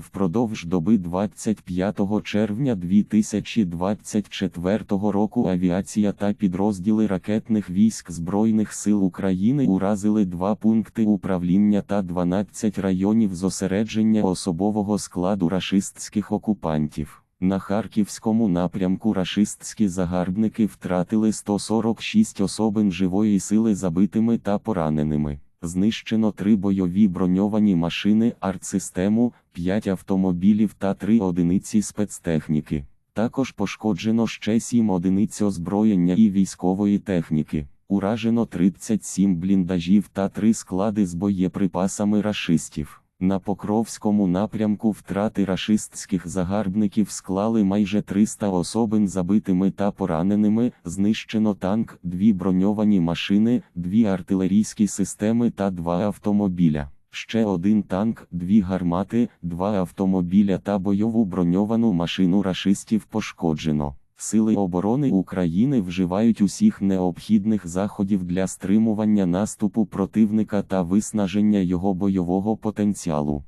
Впродовж доби 25 червня 2024 року авіація та підрозділи ракетних військ Збройних сил України уразили два пункти управління та 12 районів зосередження особового складу рашистських окупантів. На харківському напрямку рашистські загарбники втратили 146 особин живої сили забитими та пораненими. Знищено три бойові броньовані машини артсистему, 5 автомобілів та 3 одиниці спецтехніки. Також пошкоджено ще 7 одиниць озброєння і військової техніки. Уражено 37 бліндажів та 3 склади з боєприпасами рашистів. На Покровському напрямку втрати рашистських загарбників склали майже 300 особин забитими та пораненими, знищено танк, дві броньовані машини, дві артилерійські системи та два автомобіля. Ще один танк, дві гармати, два автомобіля та бойову броньовану машину рашистів пошкоджено. Сили оборони України вживають усіх необхідних заходів для стримування наступу противника та виснаження його бойового потенціалу.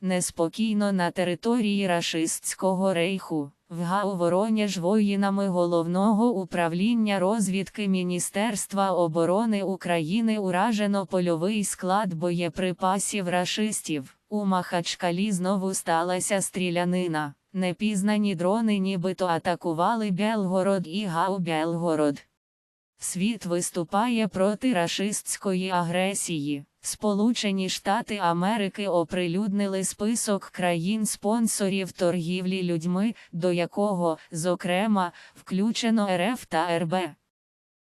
Неспокійно на території рашистського рейху. В ГАУ Воронеж воїнами головного управління розвідки Міністерства оборони України уражено польовий склад боєприпасів рашистів. У Махачкалі знову сталася стрілянина. Непізнані дрони нібито атакували Белгород і ГАУ Белгород. Світ виступає проти рашистської агресії. Сполучені Штати Америки оприлюднили список країн-спонсорів торгівлі людьми, до якого, зокрема, включено РФ та РБ.